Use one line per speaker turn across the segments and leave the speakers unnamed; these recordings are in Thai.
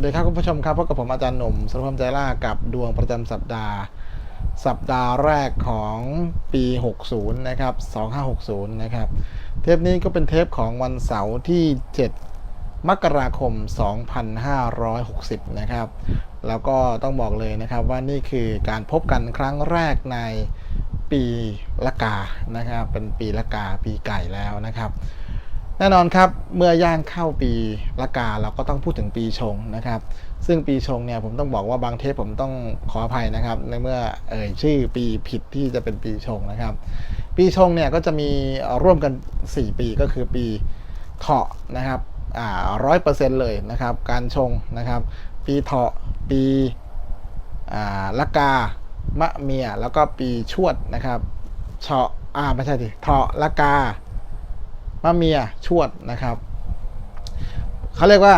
วัสดีครับคุณผู้ชมครับพบกับผมอาจารย์หนุ่มสุรพลใจล่ากับดวงประจำสัปดาห์ สัปดาห์แรกของปี 60 นะครับ 2560 นะครับ เทปนี้ก็เป็นเทปของวันเสาร์ที่ 7 มกราคม 2560 นะครับ แล้วก็ต้องบอกเลยนะครับว่านี่คือการพบกันครั้งแรกในปีละกานะครับ เป็นปีละกาปีไก่แล้วนะครับ แน่นอนครับเมื่อย่างเข้าปีละกาเราก็ต้องพูดถึงปีชงนะครับ ซึ่งปีชงเนี่ยผมต้องบอกว่าบางเทปผมต้องขออภัยนะครับ ในเมื่อเอ่ยชื่อปีผิดที่จะเป็นปีชงนะครับ ปีชงเนี่ยก็จะมีร่วมกัน 4 ปีก็คือปีเถาะนะครับอ่าร้อยเปอร์เซ็นต์เลยนะครับ การชงนะครับ ปีเถาะปีอ่าละกามะเมียแล้วก็ปีชวดนะครับเฉาะอ่าไม่ใช่ดิเถาะละกา มะเมียชวดนะครับเขาเรียกว่า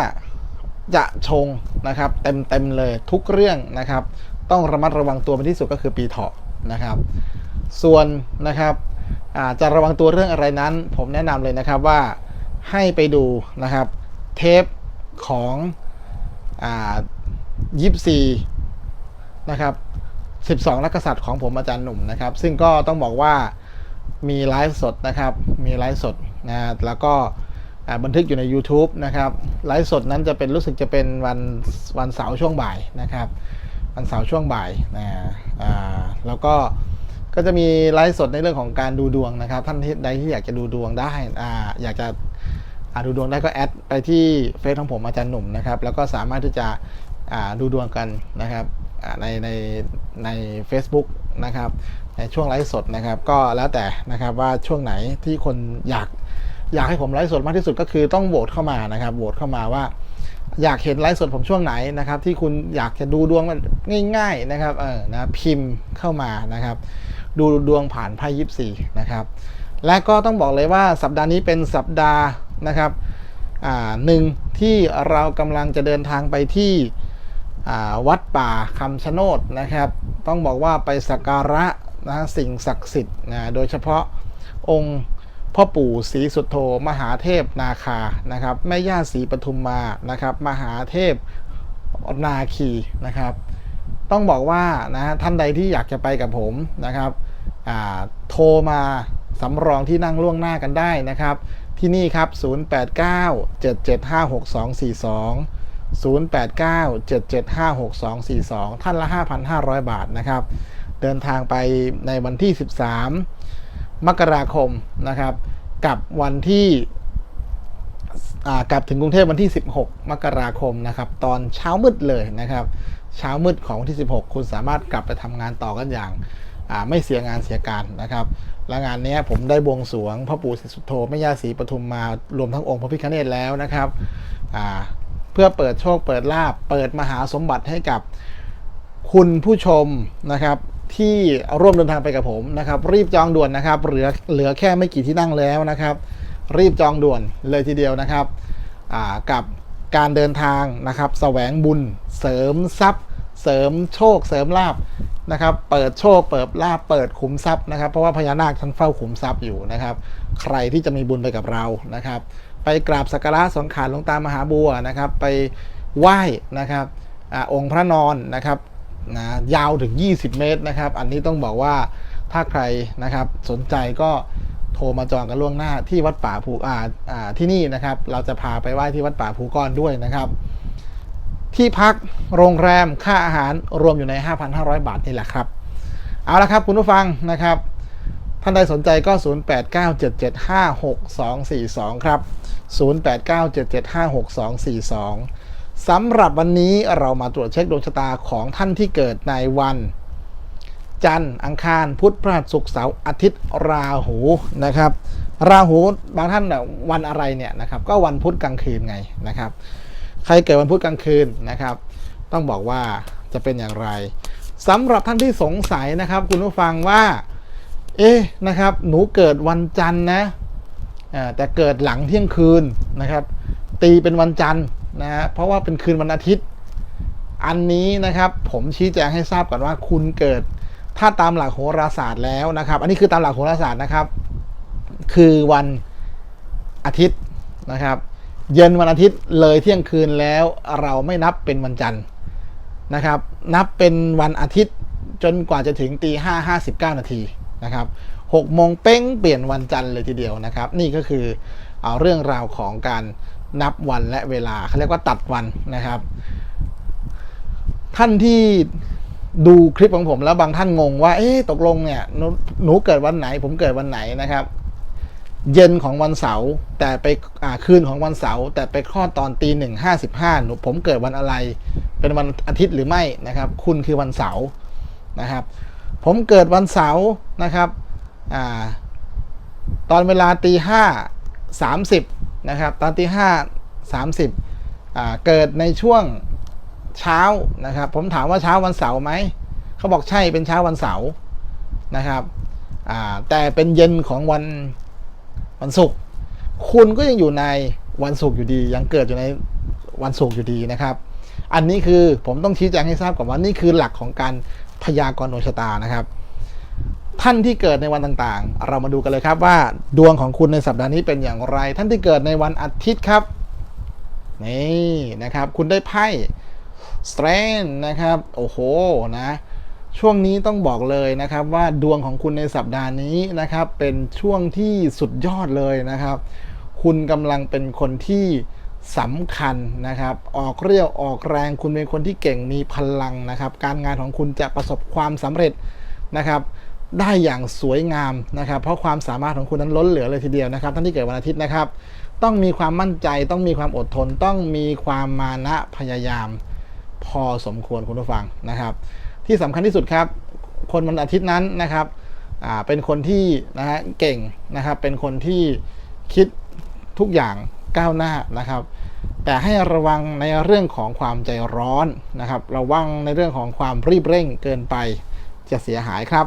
จะชงนะครับ เต็มเต็มเลยทุกเรื่องนะครับ ต้องระมัดระวังตัวเป็นที่สุดก็คือปีเถาะนะครับ ส่วนนะครับจะระวังตัวเรื่องอะไรนั้น ผมแนะนำเลยนะครับว่าให้ไปดูนะครับ เทปของยิปซีนะครับ12นักกษัตริย์ของผมอาจารย์หนุ่มนะครับ ซึ่งก็ต้องบอกว่ามีไลฟ์สดนะครับ มีไลฟ์สด นะแล้วก็บันทึกอยู่ใน YouTube นะครับไลฟ์สดนั้นจะเป็นรู้สึกจะเป็นวันวันเสาร์ช่วงบ่ายนะครับ วันเสาร์ช่วงบ่ายนะแล้วก็ก็จะมีไลฟ์สดในเรื่องของการดูดวงนะครับ ท่านใดที่อยากจะดูดวงได้อ่าอยากจะาดูดวงได้ก็แอดไปที่เฟซของผมอาจารย์หนุ่มนะครับ แล้วก็สามารถที่จะาดูดวงกันนะครับในในใน a c e b o o k นะครับในช่วงไลฟ์สดนะครับ ก็แล้วแต่นะครับว่าช่วงไหนที่คนอยาก อยากให้ผมไลฟ์สดมากที่สุดก็คือต้องโหวตเข้ามานะครับโหวตเข้ามาว่า อยากเห็นไลฟ์สดผมช่วงไหนนะครับ ที่คุณอยากจะดูดวงง่าย ๆนะครับเออนะพิมพ์เข้ามานะครับ ดูดวงผ่านไพ่ยิปซีนะครับและก็ต้องบอกเลยว่าสัปดาห์นี้เป็นสัปดาห์นะครับอ่าหนึ่งที่เรากำลังจะเดินทางไปที่อ่าวัดป่าคำชะโนดนะครับ ต้องบอกว่าไปสักการะนะสิ่งศักดิ์สิทธิ์นะโดยเฉพาะองค์ พ่อปู่ศรีสุโธมหาเทพนาคานะครับแม่ย่าศรีปทุมมานะครับมหาเทพนาคีนะครับ ต้องบอกว่านะท่านใดที่อยากจะไปกับผมนะครับโทรมาสำรองที่นั่งล่วงหน้ากันได้นะครับ ที่นี่ครับ 089 7756242 0897756242 ท่านละ 5,500 บาทนะครับ เดินทางไปในวันที่ 13 มกราคมนะครับกับวันที่กลับถึงกรุงเทพวันที่ 16 มกราคมนะครับตอนเช้ามืดเลยนะครับเช้ามืดของวันที่ 16 คุณสามารถกลับไปทำงานต่อกันอย่างไม่เสียงานเสียการนะครับและงานนี้ผมได้บวงสรวงพ่อปู่ศรีสุโธแม่ย่าศรีปทุมมารวมทั้งองค์พระพิฆเนศแล้วนะครับเพื่อเปิดโชคเปิดลาบเปิดมหาสมบัติให้กับคุณผู้ชมนะครับ ที่ร่วมเดินทางไปกับผมนะครับ รีบจองด่วนนะครับ เหลือเหลือแค่ไม่กี่ที่นั่งแล้วนะครับ รีบจองด่วนเลยทีเดียวนะครับกับการเดินทางนะครับแสวงบุญ เสริมทรัพย์ เสริมโชค เสริมลาบนะครับ เปิดโชค เปิดลาบเปิดขุมทรัพย์นะครับ เพราะว่าพญานาคท่านเฝ้าขุมทรัพย์อยู่นะครับ ใครที่จะมีบุญไปกับเรานะครับ ไปกราบสักการะสังขารหลวงตามหาบัวนะครับ ไปไหว้นะครับอองค์พระนอนนะครับ นะยาวถึง 20 เมตรนะครับ อันนี้ต้องบอกว่าถ้าใครนะครับสนใจก็โทรมาจองกันล่วงหน้าที่วัดป่าภูอ่าอ่าที่นี่นะครับ เราจะพาไปไหว้ที่วัดป่าภูก้อนด้วยนะครับ ที่พักโรงแรมค่าอาหารรวมอยู่ใน 5,500 บาทนี่แหละครับ เอาละครับคุณผู้ฟังนะครับ ท่านใดสนใจก็ 0897756242 ครับ 0897756242 สำหรับวันนี้เรามาตรวจเช็คดวงชะตาของท่านที่เกิดในวัน จันทร์อังคารพุธพฤหัสศุกร์เสาร์อาทิตย์ราหูนะครับ ราหูบางท่านวันอะไรเนี่ยนะครับ ก็วันพุธกลางคืนไงนะครับ ใครเกิดวันพุธกลางคืนนะครับ ต้องบอกว่าจะเป็นอย่างไรสำหรับท่านที่สงสัยนะครับ คุณผู้ฟังว่า เอ๊ะนะครับ หนูเกิดวันจันทร์นะแต่เกิดหลังเที่ยงคืนนะครับ ตีเป็นวันจันทร์ นะฮะเพราะว่าเป็นคืนวันอาทิตย์ อันนี้นะครับผมชี้แจงให้ทราบก่อนว่าคุณเกิดถ้าตามหลักโหราศาสตร์แล้วนะครับ อันนี้คือตามหลักโหราศาสตร์นะครับ คือวันอาทิตย์นะครับ เย็นวันอาทิตย์เลยเที่ยงคืนแล้วเราไม่นับเป็นวันจันทร์นะครับ นับเป็นวันอาทิตย์จนกว่าจะถึงตีห้าห้าสิบเก้านาทีนะครับหกโมงเป้งเปลี่ยนวันจันทร์เลยทีเดียวนะครับ นี่ก็คือเอาเรื่องราวของการ นับวันและเวลาเขาเรียกว่าตัดวันนะครับ ท่านที่ดูคลิปของผมแล้วบางท่านงงว่า เอ๊ะตกลงเนี่ยหนูหนูเกิดวันไหน ผมเกิดวันไหนนะครับ เย็นของวันเสาร์แต่ไปคืนของวันเสาร์แต่ไปคลอดตอนตีหนึ่งห้าสิบห้าหนูผมเกิดวันอะไร เป็นวันอาทิตย์หรือไม่นะครับ คุณคือวันเสาร์นะครับ ผมเกิดวันเสาร์นะครับอตอนเวลาตีห้าสามสิบ นะครับตอนตีห้าสามสิบเกิดในช่วงเช้านะครับ ผมถามว่าเช้าวันเสาร์ไหมเขาบอกใช่เป็นเช้าวันเสาร์นะครับแต่เป็นเย็นของวันวันศุกร์คุณก็ยังอยู่ในวันศุกร์อยู่ดี ยังเกิดอยู่ในวันศุกร์อยู่ดีนะครับ อันนี้คือผมต้องชี้แจงให้ทราบก่อนว่านี่คือหลักของการพยากรณ์ดวงชะตานะครับ ท่านที่เกิดในวันต่างๆ เรามาดูกันเลยครับว่าดวงของคุณในสัปดาห์นี้เป็นอย่างไร ท่านที่เกิดในวันอาทิตย์ครับนี่นะครับ คุณได้ไพ่ strength นะครับ โอ้โหนะช่วงนี้ต้องบอกเลยนะครับว่าดวงของคุณในสัปดาห์นี้นะครับ เป็นช่วงที่สุดยอดเลยนะครับ คุณกำลังเป็นคนที่สำคัญนะครับ ออกเรี่ยวออกแรงคุณเป็นคนที่เก่งมีพลังนะครับ การงานของคุณจะประสบความสำเร็จนะครับ ได้อย่างสวยงามนะครับ เพราะความสามารถของคุณนั้นล้นเหลือเลยทีเดียวนะครับท่านที่เกิดวันอาทิตย์นะครับ ต้องมีความมั่นใจ ต้องมีความอดทน ต้องมีความมานะพยายาม พอสมควรคุณผู้ฟังนะครับ ที่สำคัญที่สุดครับ คนวันอาทิตย์นั้นนะครับเป็นคนที่นะฮะเก่งนะครับ เป็นคนที่คิดทุกอย่างก้าวหน้านะครับ แต่ให้ระวังในเรื่องของความใจร้อนนะครับ ระวังในเรื่องของความรีบเร่งเกินไปจะเสียหายครับ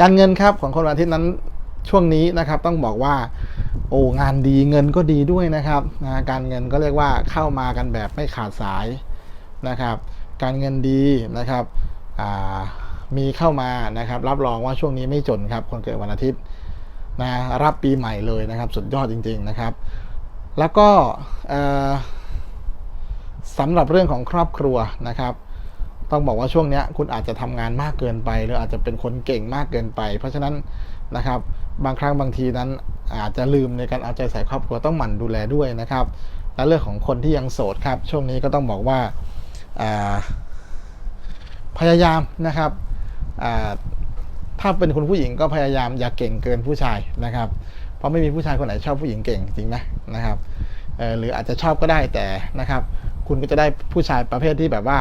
การเงินครับของคนวันอาทิตย์นั้นช่วงนี้นะครับต้องบอกว่าโอ้งานดีเงินก็ดีด้วยนะครับนะการเงินก็เรียกว่าเข้ามากันแบบไม่ขาดสายนะครับ การเงินดีนะครับมีเข้ามานะครับ รับรองว่าช่วงนี้ไม่จนครับ คนเกิดวันอาทิตย์นะรับปีใหม่เลยนะครับ สุดยอดจริง ๆนะครับ แล้วก็สำหรับเรื่องของครอบครัวนะครับ ต้องบอกว่าช่วงนี้คุณอาจจะทำงานมากเกินไป หรืออาจจะเป็นคนเก่งมากเกินไป เพราะฉะนั้นนะครับบางครั้งบางทีนั้นอาจจะลืมในการเอาใจใส่ครอบครัวต้องหมั่นดูแลด้วยนะครับ และเรื่องของคนที่ยังโสดครับ ช่วงนี้ก็ต้องบอกว่าาพยายามนะครับถ้าเป็นคุณผู้หญิงก็พยายามอย่าเก่งเกินผู้ชายนะครับ เพราะไม่มีผู้ชายคนไหนชอบผู้หญิงเก่งจริงไหมนะครับหรืออาจจะชอบก็ได้แต่นะครับ คุณก็จะได้ผู้ชายประเภทที่แบบว่า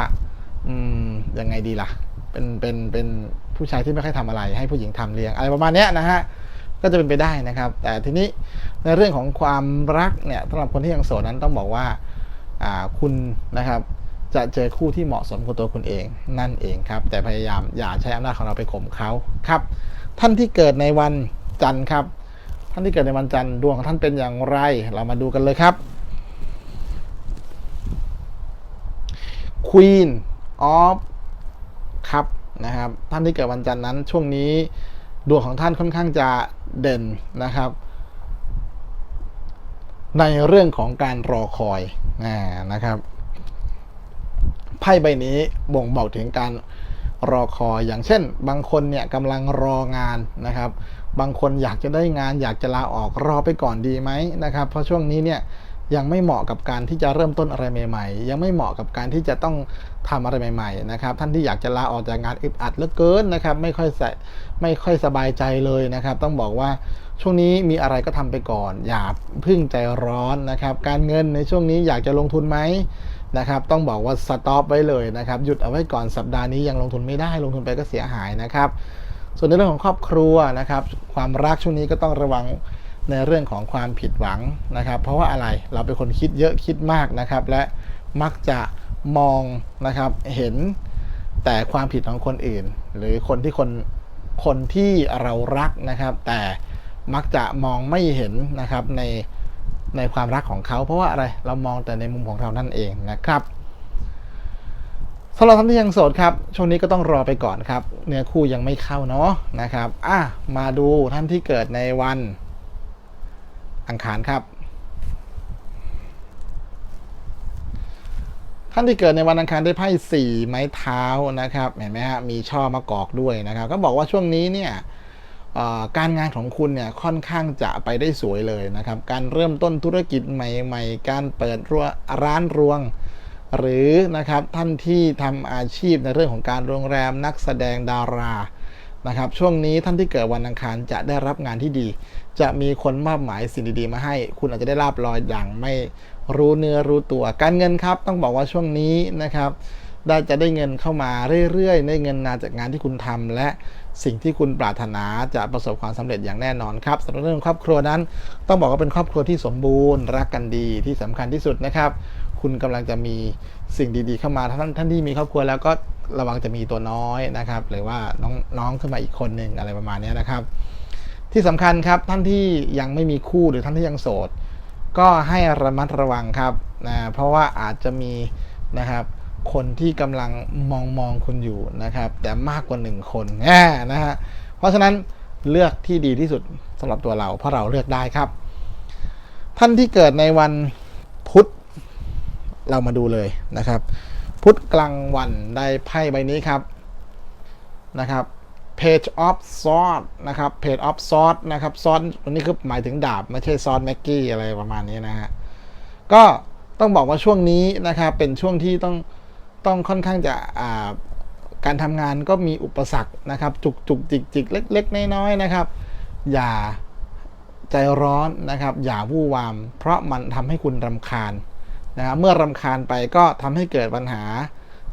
อืมยังไงดีล่ะ เป็นเป็นเป็นผู้ชายที่ไม่ค่อยทำอะไร ให้ผู้หญิงทำเลี้ยงอะไรประมาณเนี้ยนะฮะก็จะเป็นไปได้นะครับ แต่ทีนี้ในเรื่องของความรักเนี่ยสำหรับคนที่ยังโสดนั้นต้องบอกว่าอ่าคุณนะครับ จะเจอคู่ที่เหมาะสมกับตัวคุณเองนั่นเองครับ แต่พยายามอย่าใช้อำนาจของเราไปข่มเขาครับ ท่านที่เกิดในวันจันทร์ครับ ท่านที่เกิดในวันจันทร์ดวงของท่านเป็นอย่างไร เรามาดูกันเลยครับ Queen of ครับนะครับ ท่านที่เกิดวันจันทร์นั้นช่วงนี้ดวงของท่านค่อนข้างจะเด่นนะครับ ในเรื่องของการรอคอยนะครับไพ่ใบนี้บ่งบอกถึงการรอคอยอย่างเช่น บางคนเนี่ยกำลังรองานนะครับ บางคนอยากจะได้งานอยากจะลาออกรอไปก่อนดีไหมนะครับ เพราะช่วงนี้เนี่ย ยังไม่เหมาะกับการที่จะเริ่มต้นอะไรใหม่ ๆ ยังไม่เหมาะกับการที่จะต้องทำอะไรใหม่ ๆ นะครับ ท่านที่อยากจะลาออกจากงานอึดอัดเหลือเกินนะครับ ไม่ค่อยใส่ไม่ค่อยสบายใจเลยนะครับ ต้องบอกว่าช่วงนี้มีอะไรก็ทำไปก่อน อย่าพึ่งใจร้อนนะครับ การเงินในช่วงนี้อยากจะลงทุนไหมนะครับ ต้องบอกว่าสต็อปไว้เลยนะครับ หยุดเอาไว้ก่อนสัปดาห์นี้ยังลงทุนไม่ได้ ลงทุนไปก็เสียหายนะครับ ส่วนในเรื่องของครอบครัวนะครับ ความรักช่วงนี้ก็ต้องระวัง ในเรื่องของความผิดหวังนะครับ เพราะว่าอะไรเราเป็นคนคิดเยอะคิดมากนะครับ และมักจะมองนะครับเห็นแต่ความผิดของคนอื่น หรือคนที่คนคนที่เรารักนะครับ แต่มักจะมองไม่เห็นนะครับในในความรักของเขาเพราะว่าอะไรเรามองแต่ในมุมของเรานั่นเองนะครับสำหรับท่านที่ยังโสดครับช่วงนี้ก็ต้องรอไปก่อนครับ เนื้อคู่ยังไม่เข้าเนาะนะครับอะมาดูท่านที่เกิดในวัน อังคารครับ ท่านที่เกิดในวันอังคารได้ไพ่สี่ไม้เท้านะครับ เห็นไหมฮะมีช่อมะกอกด้วยนะครับ ก็บอกว่าช่วงนี้เนี่ยการงานของคุณเนี่ยค่อนข้างจะไปได้สวยเลยนะครับ การเริ่มต้นธุรกิจใหม่ ๆ การเปิดร้านรวง หรือนะครับท่านที่ทำอาชีพในเรื่องของการโรงแรมนักแสดงดารานะครับช่วงนี้ท่านที่เกิดวันอังคารจะได้รับงานที่ดี จะมีคนมอบหมายสิ่งดีๆมาให้ คุณอาจจะได้ลาบลอยอย่างไม่รู้เนื้อรู้ตัว การเงินครับต้องบอกว่าช่วงนี้นะครับ ได้จะได้เงินเข้ามาเรื่อยๆ ได้เงินมาจากงานที่คุณทำและสิ่งที่คุณปรารถนาจะประสบความสำเร็จอย่างแน่นอนครับสำหรับเรื่องครอบครัวนั้น ต้องบอกว่าเป็นครอบครัวที่สมบูรณ์ รักกันดีที่สำคัญที่สุดนะครับ คุณกำลังจะมีสิ่งดีๆ เข้ามาท่านท่านที่มีครอบครัวแล้วก็ระวังจะมีตัวน้อยนะครับ หรือว่าน้องน้องขึ้นมาอีกคนหนึ่งอะไรประมาณนี้นะครับ ที่สำคัญครับท่านที่ยังไม่มีคู่หรือท่านที่ยังโสด ก็ให้ระมัดระวังครับนะเพราะว่าอาจจะมีนะครับคนที่กำลังมองมองคุณอยู่นะครับ แต่มากกว่าหนึ่งคนแน่นะฮะเพราะฉะนั้นเลือกที่ดีที่สุดสำหรับตัวเรา เพราะเราเลือกได้ครับ ท่านที่เกิดในวันพุธเรามาดูเลยนะครับ พุธกลางวันได้ไพ่ใบนี้ครับนะครับ page of sword นะครับ page of sword นะครับ sword ตัวนี้คือหมายถึงดาบ ไม่ใช่ซอสแม็กกี้อะไรประมาณนี้นะฮะ ก็ต้องบอกว่าช่วงนี้นะครับ เป็นช่วงที่ต้องต้องค่อนข้างจะอ่าการทำงานก็มีอุปสรรคนะครับ จุกจุกจิกจิกเล็ก ๆ น้อยๆนะครับ อย่าใจร้อนนะครับ อย่าวู่วาม เพราะมันทำให้คุณรำคาญนะครับ เมื่อรำคาญไปก็ทำให้เกิดปัญหา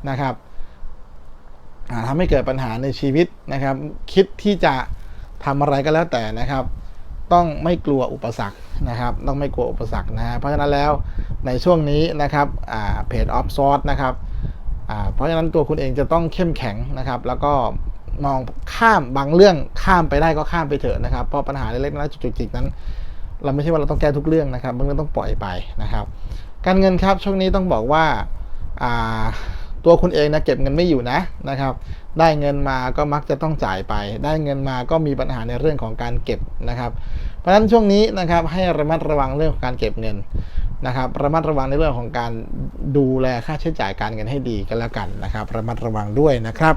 นะครับ ทำให้เกิดปัญหาในชีวิตนะครับ คิดที่จะทำอะไรก็แล้วแต่นะครับ ต้องไม่กลัวอุปสรรคนะครับ ต้องไม่กลัวอุปสรรคนะฮะเพราะฉะนั้นแล้วในช่วงนี้นะครับเพจออฟซอร์นะครับเพราะฉะนั้นตัวคุณเองจะต้องเข้มแข็งนะครับ แล้วก็มองข้ามบางเรื่องข้ามไปได้ก็ข้ามไปเถอะนะครับเพราะปัญหาเล็กๆน้อยๆจุกจิกๆนั้น เราไม่ใช่ว่าเราต้องแก้ทุกเรื่องนะครับบางเรื่องต้องปล่อยไปนะครับ การเงินครับช่วงนี้ต้องบอกว่า ตัวคุณเองนะเก็บเงินไม่อยู่นะนะครับ ได้เงินมาก็มักจะต้องจ่ายไป ได้เงินมาก็มีปัญหาในเรื่องของการเก็บนะครับ เพราะฉะนั้นช่วงนี้นะครับให้ระมัดระวังเรื่องของการเก็บเงินนะครับ ระมัดระวังในเรื่องของการดูแลค่าใช้จ่ายการเงินให้ดีกันแล้วกันนะครับ ระมัดระวังด้วยนะครับ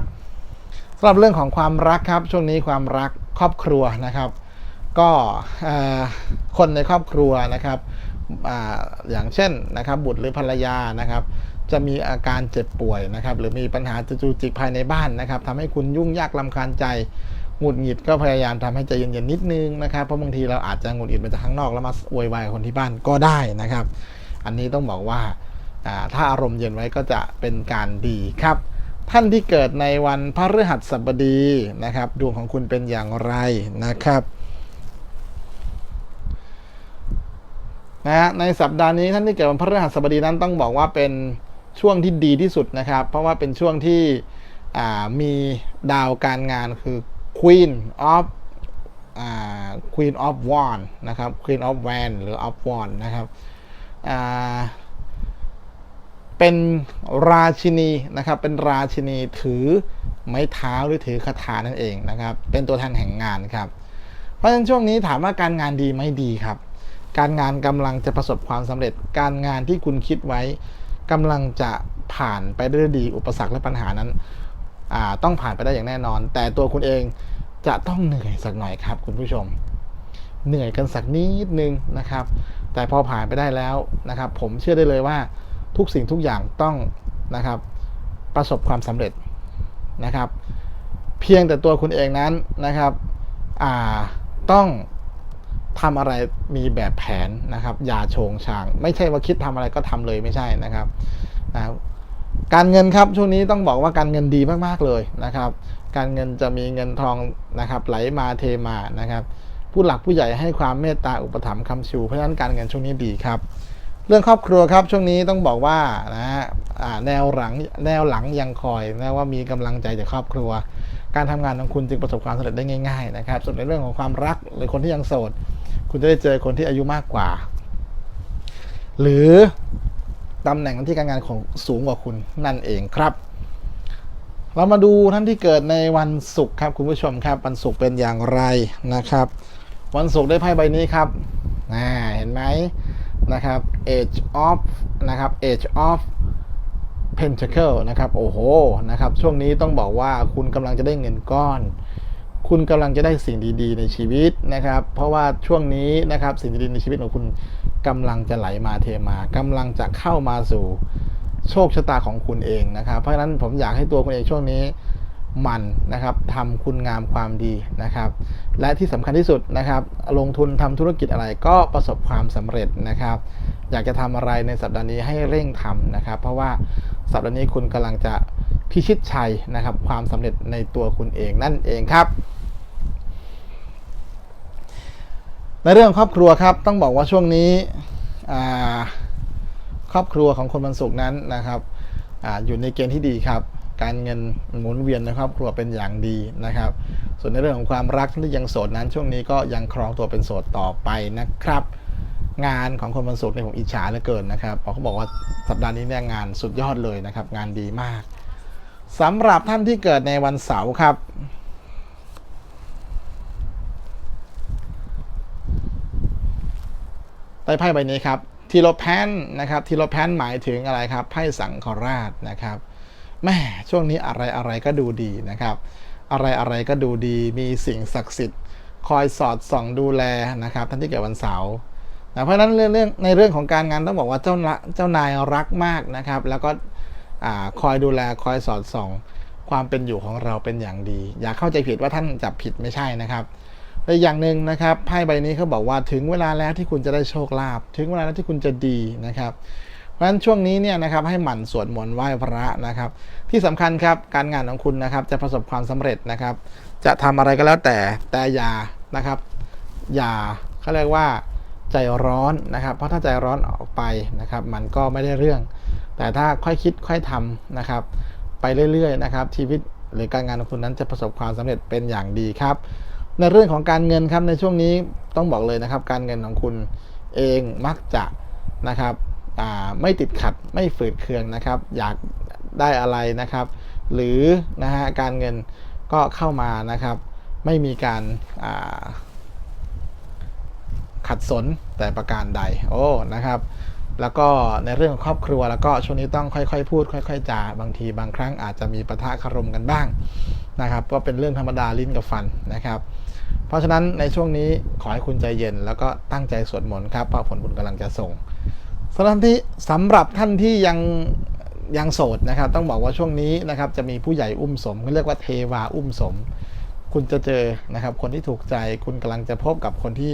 สำหรับเรื่องของความรักครับ ช่วงนี้ความรักครอบครัวนะครับ ก็คนในครอบครัวนะครับออย่างเช่นนะครับ บุตรหรือภรรยานะครับ จะมีอาการเจ็บป่วยนะครับ หรือมีปัญหาจูจิกภายในบ้านนะครับทำให้คุณยุ่งยากลำคาญใจหงุดหงิดก็พยายามทำให้ใจเย็นๆนิดนึงนะครับ เพราะบางทีเราอาจจะหงุดหงิดมาจากข้างนอกแล้วมาโวยวายคนที่บ้านก็ได้นะครับ อันนี้ต้องบอกว่าถ้าอารมณ์เย็นไว้ก็จะเป็นการดีครับ ท่านที่เกิดในวันพฤหัสบดีนะครับ ดวงของคุณเป็นอย่างไรนะครับนะฮะในสัปดาห์นี้ท่านที่เกิดวันพฤหัสบดีนั้นต้องบอกว่าเป็น ช่วงที่ดีที่สุดนะครับ เพราะว่าเป็นช่วงที่มีดาวการงานคือ Queen of อ Queen of Wand นะครับ Queen of Wand หรือ of Wand นะครับเป็นราชินีนะครับ เป็นราชินีถือไม้เท้าหรือถือคาถานั่นเองนะครับ เป็นตัวแทนแห่งงานครับ เพราะฉะนั้นช่วงนี้ถามว่าการงานดีไหมดีครับ การงานกำลังจะประสบความสำเร็จ การงานที่คุณคิดไว้ กำลังจะผ่านไปได้ดีอุปสรรคและปัญหานั้นต้องผ่านไปได้อย่างแน่นอน แต่ตัวคุณเองจะต้องเหนื่อยสักหน่อยครับ คุณผู้ชม เหนื่อยกันสักนิดนึงนะครับ แต่พอผ่านไปได้แล้วนะครับ ผมเชื่อได้เลยว่าทุกสิ่งทุกอย่างต้องนะครับประสบความสำเร็จนะครับ เพียงแต่ตัวคุณเองนั้นนะครับต้อง ทำอะไรมีแบบแผนนะครับ อย่าโชงชาง ไม่ใช่ว่าคิดทำอะไรก็ทำเลยไม่ใช่นะครับนะครับ การเงินครับช่วงนี้ต้องบอกว่าการเงินดีมากๆเลยนะครับ การเงินจะมีเงินทองนะครับ ไหลมาเทมานะครับ ผู้หลักผู้ใหญ่ให้ความเมตตาอุปถัมภ์คำชูเพราะฉะนั้นการเงินช่วงนี้ดีครับ เรื่องครอบครัวครับช่วงนี้ต้องบอกว่านะฮะแนวหลังแนวหลังยังคอยนะว่ามีกำลังใจจากครอบครัวการทำงานของคุณจึงประสบความสำเร็จได้ง่ายๆนะครับส่วนในเรื่องของความรักหรือคนที่ยังโสด คุณจะได้เจอคนที่อายุมากกว่า หรือตำแหน่งหน้าที่การงานของสูงกว่าคุณนั่นเองครับ เรามาดูท่านที่เกิดในวันศุกร์ครับ คุณผู้ชมครับวันศุกร์เป็นอย่างไรนะครับ วันศุกร์ได้ไพ่ใบนี้ครับเห็นไหมนะครับ Age of นะครับ Age of Pentacle นะครับ โอ้โห นะครับ ช่วงนี้ต้องบอกว่าคุณกำลังจะได้เงินก้อน คุณกำลังจะได้สิ่งดีๆ ในชีวิตนะครับ เพราะว่าช่วงนี้นะครับสิ่งดีๆในชีวิตของคุณกำลังจะไหลมาเทมากำลังจะเข้ามาสู่โชคชะตาของคุณเองนะครับ เพราะฉะนั้นผมอยากให้ตัวคุณเองช่วงนี้มันนะครับทำคุณงามความดีนะครับ และที่สำคัญที่สุดนะครับ ลงทุนทำธุรกิจอะไรก็ประสบความสำเร็จนะครับ อยากจะทำอะไรในสัปดาห์นี้ให้เร่งทำนะครับ เพราะว่าสัปดาห์นี้คุณกำลังจะพิชิตชัยนะครับ ความสำเร็จในตัวคุณเองนั่นเองครับ ในเรื่องครอบครัวครับต้องบอกว่าช่วงนี้ครอบครัวของคนบรรสุกร์นั้นนะครับออยู่ในเกณฑ์ที่ดีครับ การเงินหมุนเวียนในครอบครัวเป็นอย่างดีนะครับ ส่วนในเรื่องของความรักที่ยังโสดนั้น ช่วงนี้ก็ยังครองตัวเป็นโสดต่อไปนะครับ งานของคนบรรสุกร์เนี่ยผมอิจฉาเหลือเกินนะครับเขาบอกว่าสัปดาห์นี้เนี่ยงานสุดยอดเลยนะครับ งานดีมากสำหรับท่านที่เกิดในวันเสาร์ครับ ใต้ไพ่ใบนี้ครับทีโรแพนนะครับทีโรแพนหมายถึงอะไรครับไพ่สังขราชนะครับแม่ช่วงนี้อะไรอะไรก็ดูดีนะครับ อะไรอะไรก็ดูดีมีสิ่งศักดิ์สิทธิ์ คอยสอดส่องดูแลนะครับท่านที่เกิดวันเสาร์นะเพราะฉะนั้นเรื่องในเรื่องของการงานต้องบอกว่าเจ้าเจ้านายรักมากนะครับ แล้วก็คอยดูแลคอยสอดส่อง ความเป็นอยู่ของเราเป็นอย่างดี อย่าเข้าใจผิดว่าท่านจับผิดไม่ใช่นะครับ และอย่างหนึ่งนะครับไพ่ใบนี้เขาบอกว่าถึงเวลาแล้วที่คุณจะได้โชคลาภถึงเวลาแล้วที่คุณจะดีนะครับเพราะฉะนั้นช่วงนี้เนี่ยนะครับให้หมั่นสวดมนต์ไหว้พระนะครับ ที่สำคัญครับการงานของคุณนะครับจะประสบความสำเร็จนะครับ จะทำอะไรก็แล้วแต่แต่อย่านะครับอย่าเขาเรียกว่าใจร้อนนะครับ เพราะถ้าใจร้อนออกไปนะครับ มันก็ไม่ได้เรื่อง แต่ถ้าค่อยคิดค่อยทำนะครับ ไปเรื่อยๆนะครับชีวิตหรือการงานของคุณนั้นจะประสบความสำเร็จเป็นอย่างดีครับ ในเรื่องของการเงินครับในช่วงนี้ต้องบอกเลยนะครับ การเงินของคุณเองมักจะนะครับไม่ติดขัดไม่ฝืดเคืองนะครับ อยากได้อะไรนะครับ หรือนะฮะการเงินก็เข้ามานะครับ ไม่มีการาขัดสนแต่ประการใดโอ้นะครับ แล้วก็ในเรื่องของครอบครัวแล้วก็ช่วงนี้ต้องค่อยๆ พูด ค่อย ๆจาบางทีบางครั้งอาจจะมีปะทะคารมกันบ้างนะครับก็เป็นเรื่องธรรมดาลิ้นกับฟันนะครับ เพราะฉะนั้นในช่วงนี้ขอให้คุณใจเย็น แล้วก็ตั้งใจสวดมนต์ครับเพราะผลบุญกำลังจะส่งสำหรับที่สำหรับท่านที่ยังยังโสดนะครับ ต้องบอกว่าช่วงนี้นะครับจะมีผู้ใหญ่อุ้มสมเขาเรียกว่าเทวาอุ้มสม คุณจะเจอนะครับ คนที่ถูกใจคุณกำลังจะพบกับคนที่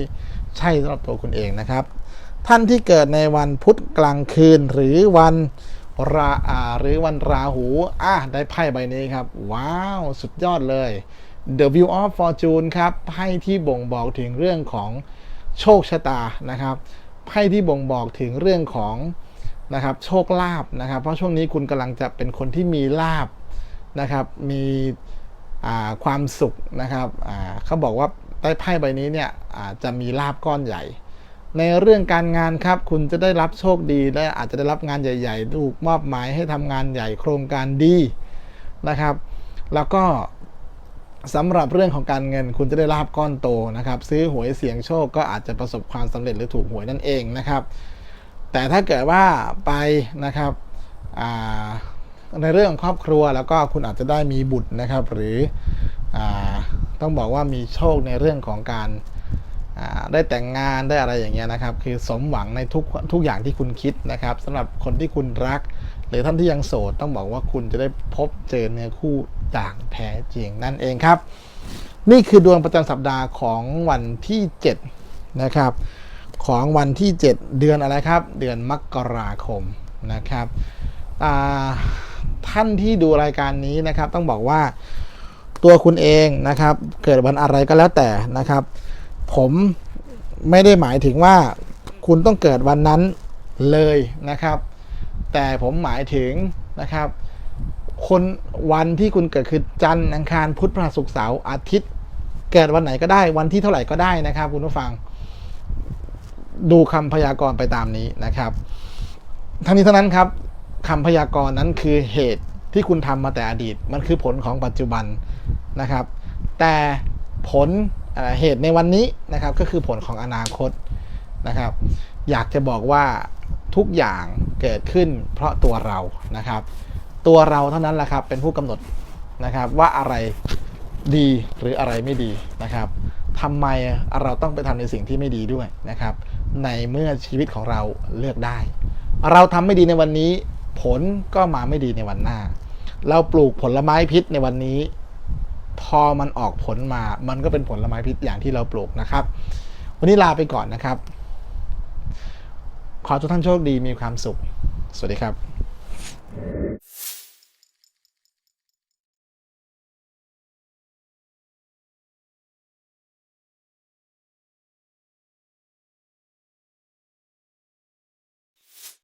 ใช่สำหรับตัวคุณเองนะครับ ท่านที่เกิดในวันพุธกลางคืนหรือวันราอ่าหรือวันราหูอะได้ไพ่ใบนี้ครับ ว้าว สุดยอดเลย The View of Fortune ครับไพ่ที่บ่งบอกถึงเรื่องของโชคชะตานะครับไพ่ที่บ่งบอกถึงเรื่องของนะครับโชคลาภนะครับ เพราะช่วงนี้คุณกำลังจะเป็นคนที่มีลาบนะครับมีความสุขนะครับเขาบอกว่าใต้ไพ่ใบนี้เนี่ยจะมีลาบก้อนใหญ่ ในเรื่องการงานครับ คุณจะได้รับโชคดีและอาจจะได้รับงานใหญ่ๆถูกมอบหมายให้ทำงานใหญ่โครงการดีนะครับ แล้วก็ สำหรับเรื่องของการเงินคุณจะได้ลาบก้อนโตนะครับ ซื้อหวยเสี่ยงโชคก็อาจจะประสบความสำเร็จหรือถูกหวยนั่นเองนะครับ แต่ถ้าเกิดว่าไปนะครับในเรื่องของครอบครัวแล้วก็คุณอาจจะได้มีบุตรนะครับ หรืออต้องบอกว่ามีโชคในเรื่องของการได้แต่งงานได้อะไรอย่างเงี้ยนะครับ คือสมหวังในทุกทุกอย่างที่คุณคิดนะครับสำหรับคนที่คุณรัก หรือท่านที่ยังโสดต้องบอกว่าคุณจะได้พบเจอเนื้อคู่ อย่างแท้จริงนั่นเองครับ นี่คือดวงประจำสัปดาห์ของวันที่ 7 นะครับ ของวันที่ 7 เดือนอะไรครับ เดือนมกราคมนะครับท่านที่ดูรายการนี้นะครับ ต้องบอกว่าตัวคุณเองนะครับ เกิดวันอะไรก็แล้วแต่นะครับ ผมไม่ได้หมายถึงว่าคุณต้องเกิดวันนั้นเลยนะครับ แต่ผมหมายถึงนะครับ คนวันที่คุณเกิดคือจันทร์อังคารพุธพฤหัสศุกร์เสาร์อาทิตย์ เกิดวันไหนก็ได้วันที่เท่าไหร่ก็ได้นะครับ คุณผู้ฟัง ดูคำพยากรณ์ไปตามนี้นะครับ ทั้งนี้ทั้งนั้นครับคำพยากรณ์นั้นคือเหตุที่คุณทำมาแต่อดีต มันคือผลของปัจจุบันนะครับ แต่ผลเเหตุในวันนี้นะครับก็คือผลของอนาคตนะครับ อยากจะบอกว่าทุกอย่างเกิดขึ้นเพราะตัวเรานะครับ ตัวเราเท่านั้นแหละครับเป็นผู้กำหนดนะครับว่าอะไรดีหรืออะไรไม่ดีนะครับทำไมเราต้องไปทำในสิ่งที่ไม่ดีด้วยนะครับ ในเมื่อชีวิตของเราเลือกได้ เราทำไม่ดีในวันนี้ ผลก็มาไม่ดีในวันหน้า เราปลูกผลไม้พิษในวันนี้ พอมันออกผลมา มันก็เป็นผลไม้พิษอย่างที่เราปลูกนะครับ วันนี้ลาไปก่อนนะครับ ขอทุกท่านโชคดีมีความสุข สวัสดีครับ